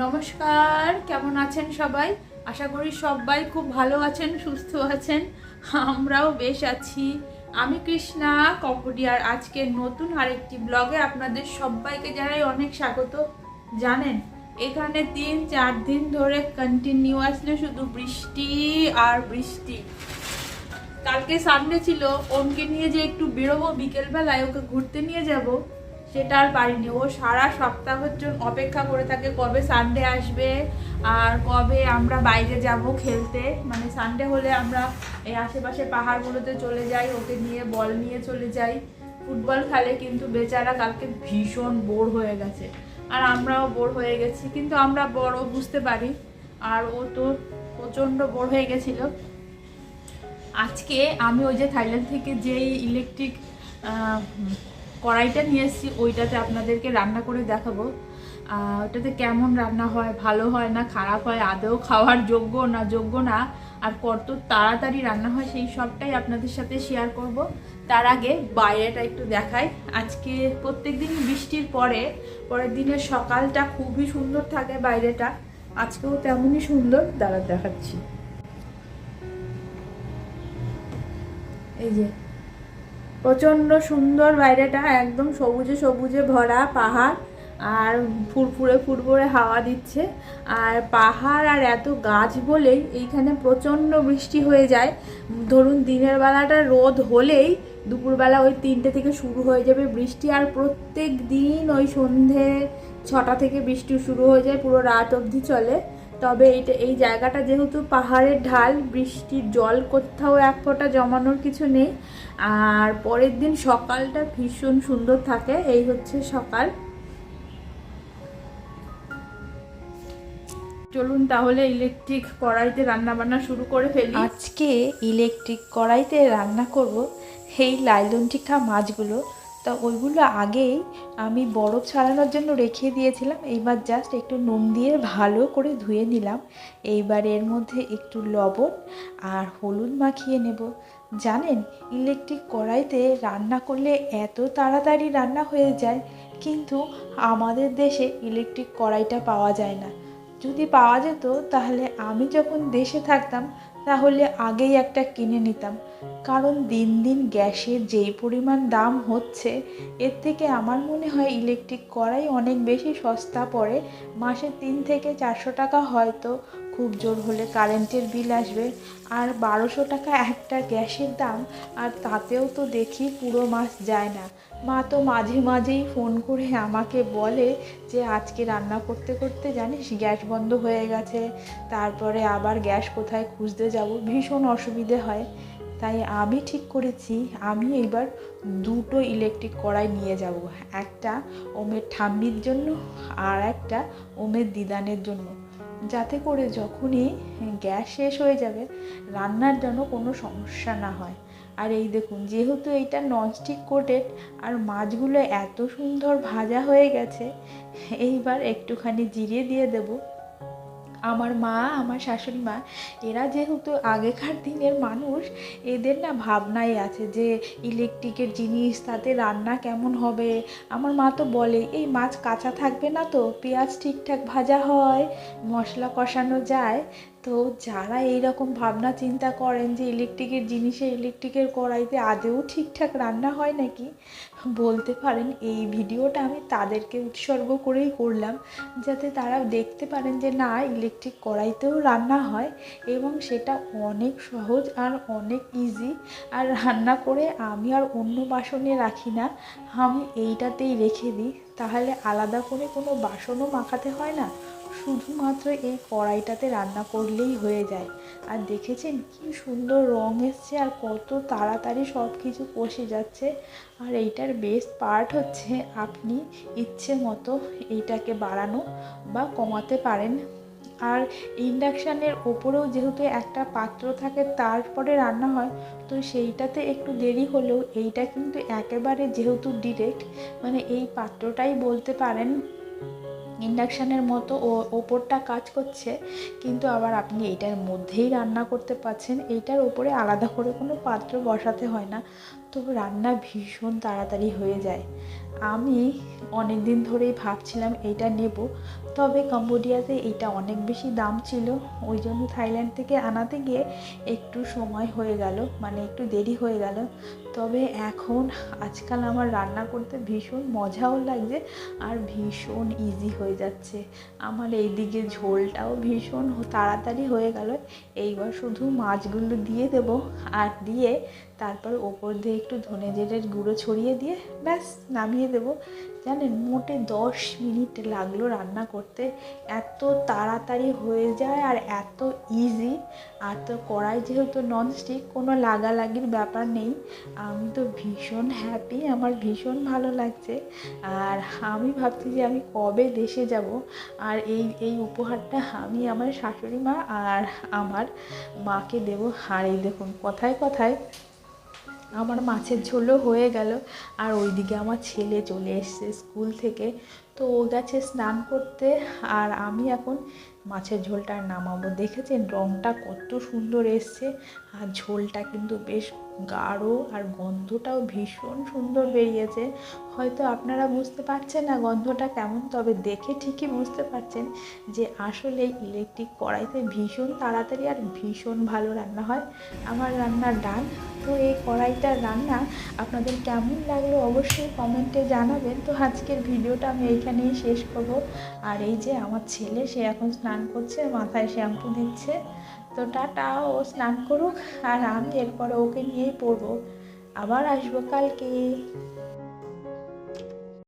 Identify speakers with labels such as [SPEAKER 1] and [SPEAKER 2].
[SPEAKER 1] নমস্কার, কেমন আছেন সবাই? আশা করি সবাই খুব ভালো আছেন, সুস্থ আছেন। আমরাও বেশ আছি। আমি কৃষ্ণা কম্পোডিয়ার আজকে নতুন আরেকটি ব্লগে আপনাদের সবাইকে যারাই অনেক স্বাগত। জানেন, এখানে তিন চার দিন ধরে কন্টিনিউয়াসলি শুধু বৃষ্টি আর বৃষ্টি। কালকে সামনে ছিল, ওমকে নিয়ে যে একটু বেরোবো, বিকেলবেলায় ওকে ঘুরতে নিয়ে যাব সেটা আর পারিনি। ও সারা সপ্তাহের জন্য অপেক্ষা করে থাকে কবে সানডে আসবে আর কবে আমরা বাইরে যাব খেলতে। মানে সানডে হলে আমরা এই আশেপাশে পাহাড়গুলোতে চলে যাই, ওকে নিয়ে বল নিয়ে চলে যাই। ফুটবল খেলে কিন্তু বেচারা কালকে ভীষণ বোর হয়ে গেছে। আর আমরাও বোর হয়ে গেছি, কিন্তু আমরা বড় বুঝতে পারি। আর ও তো প্রচণ্ড বোর হয়ে গেছিল। আজকে আমি ওই যে থাইল্যান্ড থেকে যেই ইলেকট্রিক কড়াইটা নিয়ে এসেছি, ওইটাতে আপনাদেরকে রান্না করে দেখাবো। ওটাতে কেমন রান্না হয়, ভালো হয় না, খারাপ হয়, আদৌ খাওয়ার যোগ্য না যোগ্য না, আর কত তাড়াতাড়ি রান্না হয় সেই সবটাই আপনাদের সাথে শেয়ার করব। তার আগে বাইরেটা একটু দেখাই। আজকে প্রত্যেক দিন বৃষ্টির পরে, পরের দিনের সকালটা খুবই সুন্দর থাকে বাইরেটা। আজকেও তেমনই সুন্দর দাঁড়া দেখাচ্ছি। এই যে প্রচণ্ড সুন্দর বাইরেটা, একদম সবুজে সবুজে ভরা পাহাড়, আর ফুরফুরে ফুরফুরে হাওয়া দিচ্ছে। আর পাহাড় আর এত গাছ বলেই এইখানে প্রচণ্ড বৃষ্টি হয়ে যায়। ধরুন দিনের বেলাটা রোদ হলেই দুপুরবেলা ওই তিনটে থেকে শুরু হয়ে যাবে বৃষ্টি, আর প্রত্যেক দিন ওই সন্ধে ছটা থেকে বৃষ্টি শুরু হয়ে যায়, পুরো রাত অবধি চলে। তবে এইটা এই জায়গাটা যেহেতু পাহাড়ের ঢাল, বৃষ্টির জল কোথাও এক ফোঁটা জমানোর কিছু নেই। আর পরের দিন সকালটা ভীষণ সুন্দর থাকে, এই হচ্ছে সকাল। চলুন তাহলে ইলেকট্রিক কড়াইতে রান্না বান্না শুরু করে ফেলি।
[SPEAKER 2] আজকে ইলেকট্রিক কড়াইতে রান্না করব এই লাইলন টিকা মাছগুলো। তা ওইগুলো আগেই আমি বরফ ছাড়ানোর জন্য রেখে দিয়েছিলাম। এইবার জাস্ট একটু নুন দিয়ে ভালো করে ধুয়ে নিলাম। এইবার এর মধ্যে একটু লবণ আর হলুদ মাখিয়ে নেব। জানেন ইলেকট্রিক কড়াইতে রান্না করলে এত তাড়াতাড়ি রান্না হয়ে যায়, কিন্তু আমাদের দেশে ইলেকট্রিক কড়াইটা পাওয়া যায় না। যদি পাওয়া যেত, তাহলে আমি যখন দেশে থাকতাম তাহলে আগেই একটা কিনে নিতাম। কারণ দিন দিন গ্যাসের যেই পরিমাণ দাম হচ্ছে, এর থেকে আমার মনে হয় ইলেকট্রিক কড়াই অনেক বেশি সস্তা পড়ে। মাসে তিন থেকে চারশো টাকা হয়তো। খুব জোর হলে কারেন্টের বিল আসবে। আর বারোশো টাকা একটা গ্যাসের দাম, আর তাতেও তো দেখি পুরো মাস যায় না। মা তো মাঝে মাঝেই ফোন করে আমাকে বলে যে, আজকে রান্না করতে করতে জানিস গ্যাস বন্ধ হয়ে গেছে। তারপরে আবার গ্যাস কোথায় খুঁজতে যাব? ভীষণ অসুবিধে হয়। তাই আমি ঠিক করেছি, আমি এইবার দুটো ইলেকট্রিক কড়াই নিয়ে যাব। একটা ওমের ঠাম্মির জন্য, আর একটা ওমের দিদানের জন্য। যাতে করে যখনই গ্যাস শেষ হয়ে যাবে, রান্নার যেন কোনো সমস্যা না হয়। আর এই দেখুন, যেহেতু এইটা ননস্টিক কোটেড আর মাছগুলো এত সুন্দর ভাজা হয়ে গেছে, এইবার একটুখানি জিরিয়ে দিয়ে দেবো। আমার মা, আমার শাশুড়ি মা, এরা যেহেতু আগেকার দিনের মানুষ, এদের না ভাবনাই আছে যে ইলেকট্রিকের জিনিস, তাতে রান্না কেমন হবে? আমার মা তো বলে, এই মাছ কাঁচা থাকবে না তো, পেঁয়াজ ঠিকঠাক ভাজা হয়, মশলা কষানো যায়। তো যারা এই রকম ভাবনা চিন্তা করেন যে ইলেকট্রিকের জিনিসে ইলেকট্রিকের কড়াইতে আদেও ঠিকঠাক রান্না হয় নাকি, বলতে পারেন এই ভিডিওটা আমি তাদেরকে উৎসর্গ করেই করলাম, যাতে তারা দেখতে পারেন যে না ইলেকট্রিক কড়াইতেও রান্না হয় এবং সেটা অনেক সহজ আর অনেক ইজি আর রান্না করে আমি আর অন্য বাসনে রাখি না, আমি এইটাতেই রেখে দিই। তাহলে আলাদা করে কোনো বাসনও মাখাতে হয় না? শুধুমাত্র এই কড়াইটাতে রান্না করলেই হয়ে যায়। আর দেখেছেন কি সুন্দর রং এসছে আর কত তাড়াতাড়ি সব কিছু কষে যাচ্ছে। আর এইটার বেস্ট পার্ট হচ্ছে আপনি ইচ্ছে মতো এইটাকে বাড়ানো বা কমাতে পারেন। আর ইন্ডাকশানের ওপরেও যেহেতু একটা পাত্র থাকে তারপরে রান্না হয়, তো সেইটাতে একটু দেরি হলেও এইটা কিন্তু একেবারে যেহেতু ডিরেক্ট মানে এই পাত্রটাই বলতে পারেন ইন্ডাকশানের মতো ও ওপরটা কাজ করছে, কিন্তু আবার আপনি এটার মধ্যেই রান্না করতে পারছেন। এইটার ওপরে আলাদা করে কোনো পাত্র বসাতে হয় না। তো রান্না ভীষণ তাড়াতাড়ি হয়ে যায়। আমি অনেক দিন ধরেই ভাবছিলাম এইটা নেব, তবে কম্বোডিয়াতে এটা অনেক বেশি দাম ছিল। ওই জন্য থাইল্যান্ড থেকে আনাতে গিয়ে একটু সময় হয়ে গেল মানে একটু দেরি হয়ে গেল। তবে এখন আজকাল আমার রান্না করতে ভীষণ মজাও লাগছে আর ভীষণ ইজি হয়ে যাচ্ছে। আমার এইদিকে ঝোলটাও ভীষণ তাড়াতাড়ি হয়ে গেল, এইবার শুধু মাছগুলো দিয়ে দেব আর দিয়ে তারপর ওপর দিয়ে একটু ধনে জিরের গুঁড়ো ছড়িয়ে দিয়ে ব্যাস, নামিয়ে দেব। জানেন, মোটে দশ মিনিট লাগল রান্না করতে। এত তাড়াতাড়ি হয়ে যায় আর এত ইজি আর তো কড়াই যেহেতু ননস্টিক কোনো লাগালাগির ব্যাপার নেই। আমি তো ভীষণ হ্যাপি আমার ভীষণ ভালো লাগছে। আর আমি ভাবছি যে আমি কবে দেশে যাব। আর এই এই উপহারটা আমি আমার শাশুড়ি মা আর আমার মাকে দেবো। আর দেখুন, কথায় কথায় আমার মাছের ঝোলও হয়ে গেল। আর ওইদিকে আমার ছেলে চলে এসছে স্কুল থেকে। তো ও গেছে স্নান করতে, আর আমি এখন মাছের ঝোলটা নামাবো দেখেছেন? রঙটা কত সুন্দর এসছে। আর ঝোলটা কিন্তু বেশ গাঢ় আর গন্ধটাও ভীষণ সুন্দর বেরিয়েছে। হয়তো আপনারা বুঝতে পারছেন না গন্ধটা কেমন, তবে দেখে ঠিকই বুঝতে পারছেন যে আসলে ইলেকট্রিক কড়াইতে ভীষণ তাড়াতাড়ি আর ভীষণ ভালো রান্না হয়। আমার রান্না ডান তো এই কড়াইটার রান্না আপনাদের কেমন লাগল অবশ্যই কমেন্টে জানাবেন। তো আজকের ভিডিওটা আমি এইখানেই শেষ করব। আর এই যে আমার ছেলে, সে এখন স্নান করছে, মাথায় শ্যাম্পু দিচ্ছে। তো টাটা, ও স্নান করুক আর আমি এরপরে ওকে নিয়েই পড়ব। আবার আসব কালকে।